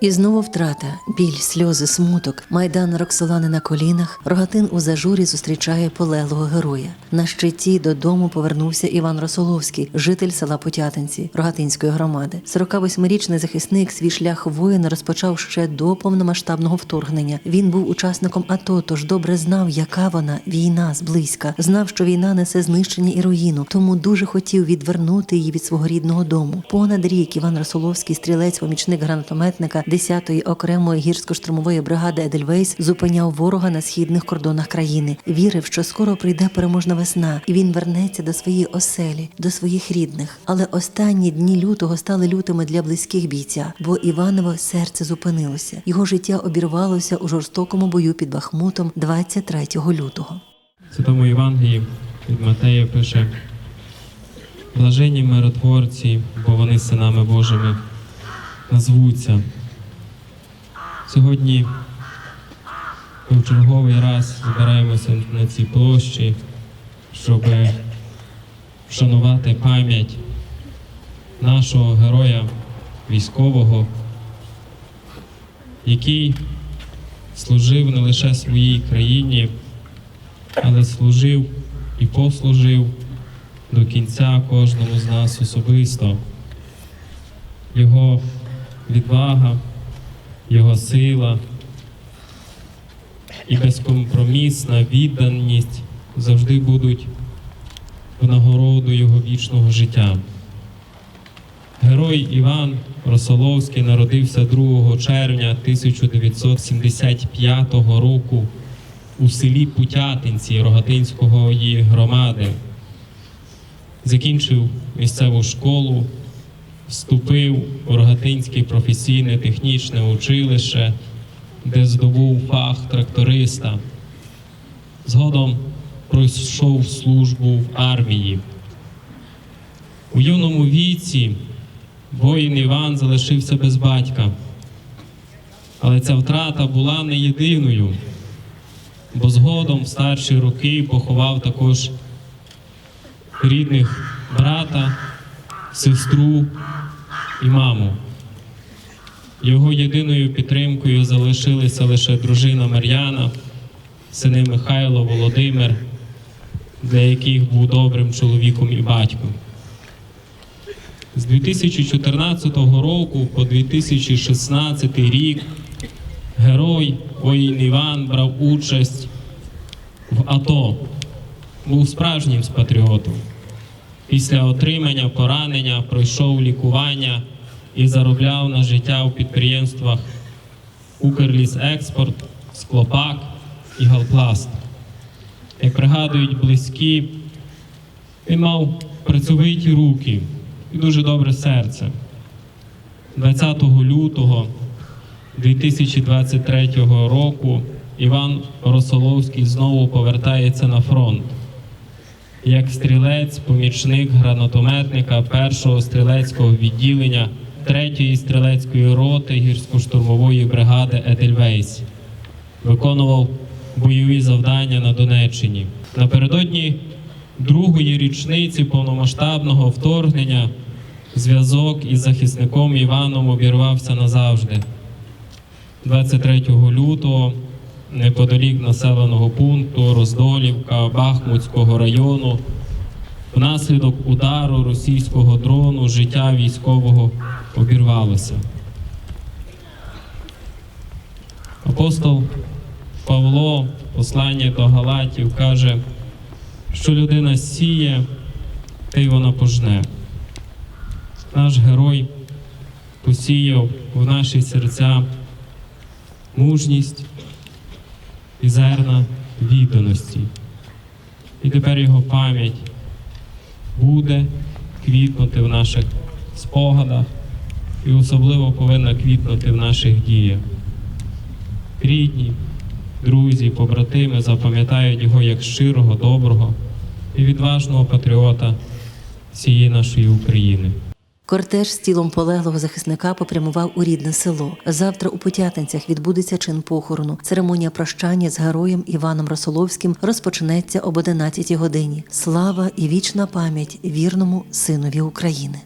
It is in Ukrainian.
І знову втрата, біль, сльози, смуток. Майдан Роксолани на колінах. Рогатин у зажурі зустрічає полеглого героя. На щиті додому повернувся Іван Росоловський, житель села Потятинці Рогатинської громади. 48-річний захисник свій шлях воїна розпочав ще до повномасштабного вторгнення. Він був учасником АТО, тож добре знав, яка вона війна зблизька. Знав, що війна несе знищення і руїну, тому дуже хотів відвернути її від свого рідного дому. Понад рік Іван Росоловський, стрілець, помічник гранатометника 10-ї окремої гірсько-штурмової бригади Едельвейс, зупиняв ворога на східних кордонах країни. Вірив, що скоро прийде переможна весна, і він вернеться до своєї оселі, до своїх рідних. Але останні дні лютого стали лютими для близьких бійця, бо Іваново серце зупинилося. Його життя обірвалося у жорстокому бою під Бахмутом 23 лютого. Святому Євангелії від Матея пише: Блаженні миротворці, бо вони синами Божими назвуться. Сьогодні ми в черговий раз збираємося на цій площі, щоб вшанувати пам'ять нашого героя військового, який служив не лише своїй країні але служив і послужив до кінця кожному з нас особисто. Його відвага, його сила і безкомпромісна відданість завжди будуть в нагороду його вічного життя. Герой Іван Росоловський народився 2 червня 1975 року у селі Путятинці Рогатинської громади. Закінчив місцеву школу, вступив у Рогатинське професійне технічне училище, де здобув фах тракториста. Згодом пройшов службу в армії. У юному віці воїн Іван залишився без батька. Але ця втрата була не єдиною бо згодом в старші роки поховав також рідних брата, сестру і маму. Його єдиною підтримкою залишилися лише дружина Мар'яна, сини Михайло, Володимир, для яких був добрим чоловіком і батьком. З 2014 року по 2016 рік герой воїн Іван брав участь в АТО, був справжнім патріотом. Після отримання поранення пройшов лікування і заробляв на життя у підприємствах Укрлісекспорт, Склопак і Галпласт. Як пригадують близькі, він мав працьовиті руки і дуже добре серце. 20 лютого 2023 року Іван Росоловський знову повертається на фронт як стрілець, помічник гранатометника першого стрілецького відділення 3-ї стрілецької роти гірсько-штурмової бригади Едельвейс. Виконував бойові завдання на Донеччині. Напередодні другої річниці повномасштабного вторгнення зв'язок із захисником Іваном обірвався назавжди. 23 лютого неподалік населеного пункту Роздолівка Бахмутського району внаслідок удару російського дрону життя військового обірвалося. Апостол Павло, послання до Галатів, каже, що людина сіє, те й вона пожне. Наш герой посіяв в наші серця мужність і зерна відданості. І тепер його пам'ять буде квітнути в наших спогадах і особливо повинна квітнути в наших діях. Рідні, друзі, побратими запам'ятають його як щирого, доброго і відважного патріота всієї нашої України. Кортеж з тілом полеглого захисника попрямував у рідне село. Завтра у Потятинцях відбудеться чин похорону. Церемонія прощання з героєм Іваном Росоловським розпочнеться об 11 годині. Слава і вічна пам'ять вірному синові України.